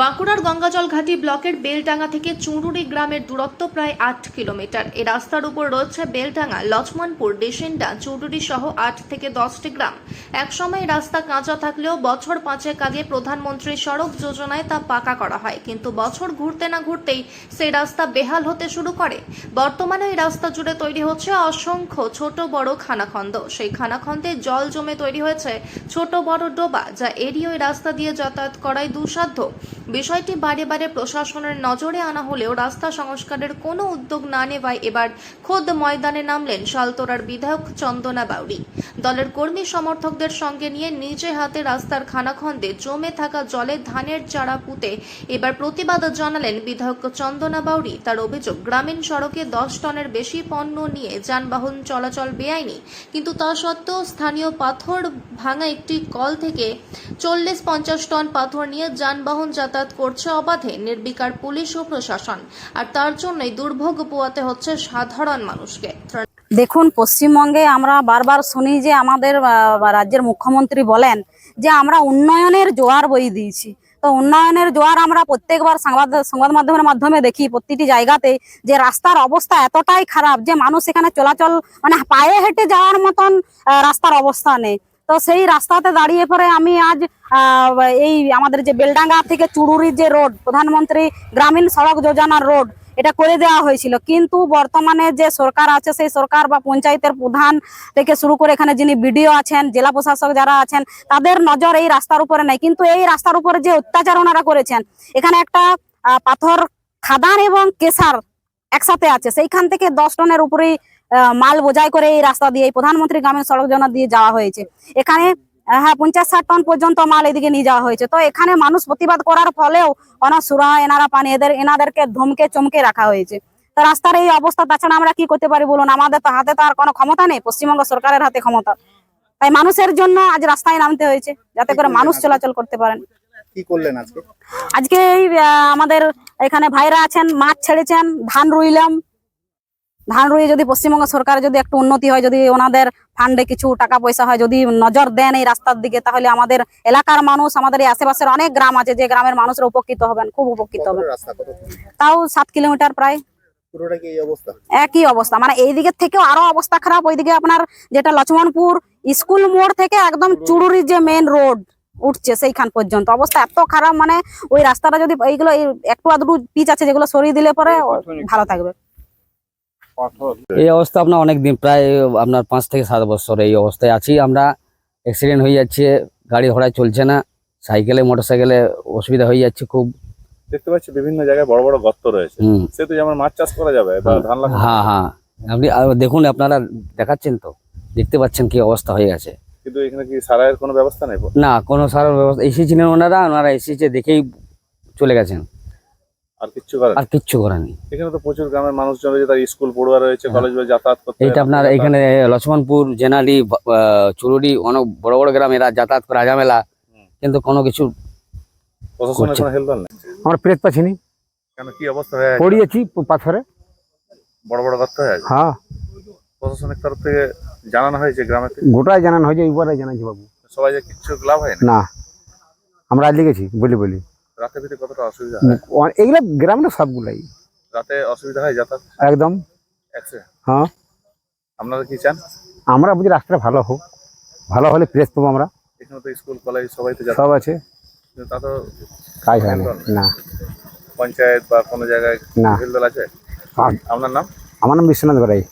বাঁকুড়ার গঙ্গাজল ঘাটি ব্লকের বেলডাঙ্গা থেকে চুঁরুরি গ্রামের দূরত্ব প্রায় আট কিলোমিটার। এই রাস্তার উপর রয়েছে বেলডাঙ্গা, লক্ষ্মণপুর ডেসেন্ডা চুঁরুরি সহ আট থেকে দশটি গ্রাম। একসময় রাস্তা কাঁচা থাকলেও বছর পাঁচেক আগে প্রধানমন্ত্রী সড়ক যোজনায় তা পাকা করা হয়। কিন্তু বছর ঘুরতে না ঘুরতেই সেই রাস্তা বেহাল হতে শুরু করে। বর্তমানে এই রাস্তা জুড়ে তৈরি হচ্ছে অসংখ্য ছোট বড় খানাখন্দ। সেই খানাখন্দে জল জমে তৈরি হয়েছে ছোট বড় ডোবা, যা এড়িয়ে ওই রাস্তা দিয়ে যাতায়াত করায় দুঃসাধ্য। বিষয়টি বারে বারে প্রশাসনের নজরে আনা হলেও রাস্তা সংস্কারের কোনো উদ্যোগ না নেওয়ায় এবার খোদ ময়দানে নামলেন শালতোরার বিধায়ক চন্দনা বাউরি। দলের কর্মী সমর্থকদের সঙ্গে নিয়ে নিজে হাতে রাস্তার খানাখন্দে জমে থাকা জলে ধানের চারা পুঁতে এবার প্রতিবাদ জানালেন বিধায়ক চন্দনা বাউরি। তার অভিযোগ, গ্রামীণ সড়কে দশ টনের বেশি পণ্য নিয়ে যানবাহন চলাচল বেআইনি। কিন্তু তা সত্ত্বেও স্থানীয় পাথর ভাঙা একটি কল থেকে চল্লিশ পঞ্চাশ টন পাথর নিয়ে যানবাহন যাতায়াত করছে অবাধে, নির্বিকার পুলিশ ও প্রশাসন। আর তার জন্যই দুর্ভোগ পোয়াতে হচ্ছে সাধারণ মানুষকে। দেখুন, পশ্চিমবঙ্গে আমরা বারবার শুনি যে আমাদের রাজ্যের মুখ্যমন্ত্রী বলেন যে আমরা উন্নয়নের জোয়ার বই দিয়েছি। তো উন্নয়নের জোয়ার আমরা প্রত্যেকবার সংবাদ সংবাদ মাধ্যমের মাধ্যমে দেখি প্রতিটি জায়গাতে যে রাস্তার অবস্থা এতটাই খারাপ যে মানুষ এখানে চলাচল মানে পায়ে হেঁটে যাওয়ার মতন রাস্তার অবস্থা নেই। তো সেই রাস্তাতে দাঁড়িয়ে পরে আমি আজ এই আমাদের যে বেলডাঙ্গা থেকে চুড়ুরির যে রোড, প্রধানমন্ত্রী গ্রামীণ সড়ক যোজনার রোড, এটা করে দেওয়া হয়েছিল। কিন্তু বর্তমানে যে সরকার আছে, সেই সরকার বা পঞ্চায়েতের প্রধান থেকে শুরু করে এখানে যিনি বিডিও আছেন, জেলা প্রশাসক যারা আছেন, তাদের নজর এই রাস্তার উপরে নেই। কিন্তু এই রাস্তার উপরে যে অত্যাচার ওনারা করেছেন, এখানে একটা পাথর, খাদান এবং কেসার একসাথে আছে। সেইখান থেকে দশ টনের উপরেই মাল বোঝাই করে এই রাস্তা দিয়ে এই প্রধানমন্ত্রী গ্রামীণ সড়ক যোজনা দিয়ে যাওয়া হয়েছে। এখানে হ্যাঁ পঞ্চাশ ষাট টন পর্যন্ত মাল এদিকে নিয়ে যাওয়া হয়েছে। তো এখানে মানুষ প্রতিবাদ করার ফলেও কোনো সুরা এনারা পানি এদের এনাদেরকে ধমকে চমকে রাখা হয়েছে। তো রাস্তার এই অবস্থা তাছাড়া আমরা কি করতে পারি বলুন? আমাদের তো হাতে তো আর কোনো ক্ষমতা নেই পশ্চিমবঙ্গ সরকারের হাতে ক্ষমতা। তাই মানুষের জন্য আজ রাস্তায় নামতে হয়েছে যাতে করে মানুষ চলাচল করতে পারেন। কি করলেন আজকে? আজকে এই আমাদের এখানে ভাইরা আছেন মাছ ছেড়েছেন ধান রুইলাম ধান রুই যদি পশ্চিমবঙ্গ সরকার যদি একটু উন্নতি হয় যদি ওনাদের ফান্ডে কিছু টাকা পয়সা হয় যদি নজর দেন এই রাস্তার দিকে তাহলে আমাদের এলাকার মানুষ আমাদের এই আশেপাশের অনেক গ্রাম আছে যে গ্রামের মানুষরা উপকৃত হবেন খুব উপকৃত হবেন। তাও সাত কিলোমিটার প্রায়। একই অবস্থা মানে এই দিকের থেকেও আরও অবস্থা খারাপ ওইদিকে আপনার যেটা লক্ষ্মণপুর স্কুল মোড় থেকে একদম চুরুরির যে মেন রোড উঠছে সেইখান পর্যন্ত অবস্থা এত খারাপ মানে ওই রাস্তাটা যদি এইগুলো একটু আধটু পিচ আছে যেগুলো সরিয়ে দিলে পরে ভালো থাকবে। এই অবস্থা আপনার অনেক দিন প্রায় আপনার পাঁচ থেকে সাত বছর এই অবস্থায় আছি আমরা। অ্যাক্সিডেন্ট হয়ে যাচ্ছে গাড়ি ঘোড়ায় চলছে না সাইকেলে মোটর সাইকেলে অসুবিধা হয়ে যাচ্ছে খুব। দেখতে পাচ্ছি বিভিন্ন জায়গায় বড় বড় গর্ত রয়েছে। হুম। সেহেতু যেমন মাছ চাষ করা যাবে বা ধান হ্যাঁ হ্যাঁ। আপনি দেখুন আপনারা দেখাচ্ছেন তো দেখতে পাচ্ছেন কি অবস্থা হয়ে গেছে। কিন্তু এখানে কি সারাইয়ের কোনো ব্যবস্থা নেই? না কোনো সার ব্যবস্থা এসেছিলেন ওনারা ওনারা এসেছে দেখেই চলে গেছেন। আর কিচ্ছু করে আর কিচ্ছু করেনি। এখানে তো প্রচুর গ্রামের মানুষজন রয়েছে তার স্কুল পড়ুয়া রয়েছে হ্যাঁ। কলেজ যাতায়াত করতে এইটা আপনার এখানে লক্ষ্মণপুর জেনালি চুরুডি অনেক বড় বড় গ্রাম এরা যাতায়াত করে আজামেলা। কিন্তু কোনো কিছু প্রশাসনের করছে। কোনো হেল্প নেই? আমরা প্রেত পাচ্ছিনি। কেন কি অবস্থা হয়ে পড়িয়েছি পাথরে। বড় বড় গর্ত হয়ে আছে? হ্যাঁ। প্রশাসনের তরফ থেকে জানানো হয়েছে গ্রামে? গোটাই জানানো হয়েছে এইবারে জানাচ্ছি বাবু। সবাই যে কিচ্ছু লাভ হয় না না। আমরা আজ লিখেছি বলি বলি। রাতে ভিতরে কতটা অসুবিধা হয়? এগুলো গ্রামের সবগুলাই। রাতে অসুবিধা হয় যাতায়াত? একদম? হ্যাঁ। আপনারা কি চান? আমরা বুঝি রাস্তাটা ভালো হোক। ভালো হলে প্রেস পাবো আমরা। এখানে তো স্কুল কলেজ সবাই তো সব আছে। তা তো কাজ হয় না। না। পঞ্চায়েত বা কোনো জায়গায় না। আছে? আপনার নাম? আমার নাম বিশ্বনাথ গড়াই।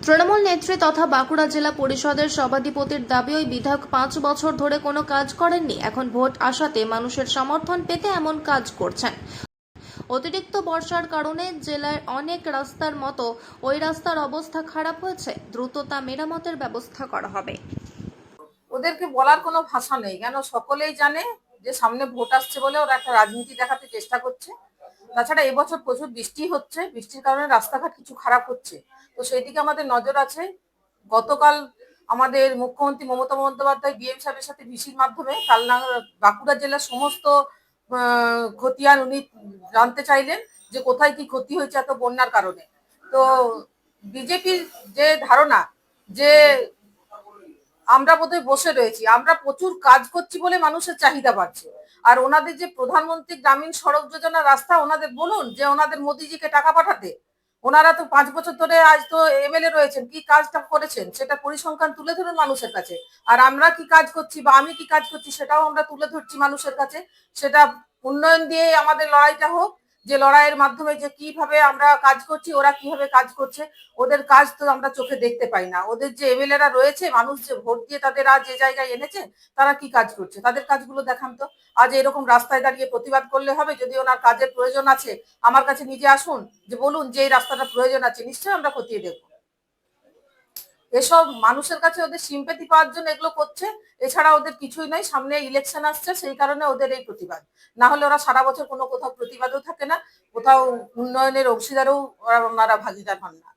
তৃণমূল নেত্রী তথা বাঁকুড়া জেলা পরিষদের সভাধিপতির দাবি, ওই বিধায়ক পাঁচ বছর ধরে কোনো কাজ করেননি। এখন ভোট আসাতে মানুষের সমর্থন পেতে এমন কাজ করছেন। অতিরিক্ত বর্ষার কারণে জেলার অনেক রাস্তার মতো ওই রাস্তার অবস্থা খারাপ হয়েছে। দ্রুত তা মেরামতের ব্যবস্থা করা হবে। ওদেরকে বলার কোনো ভাষা নেই। কেন? সকলেই জানে যে সামনে ভোট আসছে বলে ওরা একটা রাজনীতি দেখাতে চেষ্টা করছে। তাছাড়া এবছর প্রচুর বৃষ্টি হচ্ছে, বৃষ্টির কারণে রাস্তাঘাট কিছু খারাপ হচ্ছে। তো সেই দিকে আমাদের নজর আছে। গতকাল আমাদের মুখ্যমন্ত্রী মমতা বন্দ্যোপাধ্যায় বিএম সাহেবের সাথে ভিসির মাধ্যমে কালনা বাঁকুড়া জেলার সমস্ত খতিয়ান উনি জানতে চাইলেন যে কোথায় কি ক্ষতি হয়েছে এত বন্যার কারণে। তো বিজেপির যে ধারণা যে আমরা বোধহয় বসে রয়েছি, আমরা প্রচুর কাজ করছি বলে মানুষের চাহিদা বাড়ছে। আর ওনাদের যে প্রধানমন্ত্রী গ্রামীণ সড়ক যোজনা রাস্তা, ওনাদের বলুন যে ওনাদের মোদিজিকে টাকা পাঠাতে। ওনারা তো পাঁচ বছর ধরে আজ তো এমএলএ রয়েছেন, কি কাজটা করেছেন? সেটা পরিসংখ্যান তুলে ধরুন মানুষের কাছে। আর আমরা কি কাজ করছি বা আমি কি কাজ করছি, সেটাও আমরা তুলে ধরছি মানুষের কাছে। সেটা উন্নয়ন দিয়ে আমাদের লড়াইটা হোক যে লড়াইয়ের মাধ্যমে যে কীভাবে আমরা কাজ করছি, ওরা কীভাবে কাজ করছে, ওদের কাজ তো আমরা চোখে দেখতে পাই না। ওদের যে এমএলএরা রয়েছে, মানুষ যে ভোট দিয়ে তাদের আজ যে জায়গায় এনেছে, তারা কি কাজ করছে? তাদের কাজগুলো দেখান তো। আজ এরকম রাস্তায় দাঁড়িয়ে প্রতিবাদ করলে হবে? যদি ওনার কাজের প্রয়োজন আছে, আমার কাছে নিজে আসুন, যে বলুন যে এই রাস্তাটা প্রয়োজন আছে, নিশ্চয়ই আমরা খতিয়ে দেখব। এসব মানুষের কাছে ওদের সিম্পেথি পাওয়ার জন্য এগুলো করছে এছাড়া ওদের কিছুই নাই। সামনে ইলেকশন আসছে, সেই কারণে ওদের এই প্রতিবাদ। না হলে ওরা সারা বছর কোনো কোথাও প্রতিবাদও থাকে না। কোথাও উন্নয়নের অংশীদারও ওরা ওনারা ভাগিদার হন না।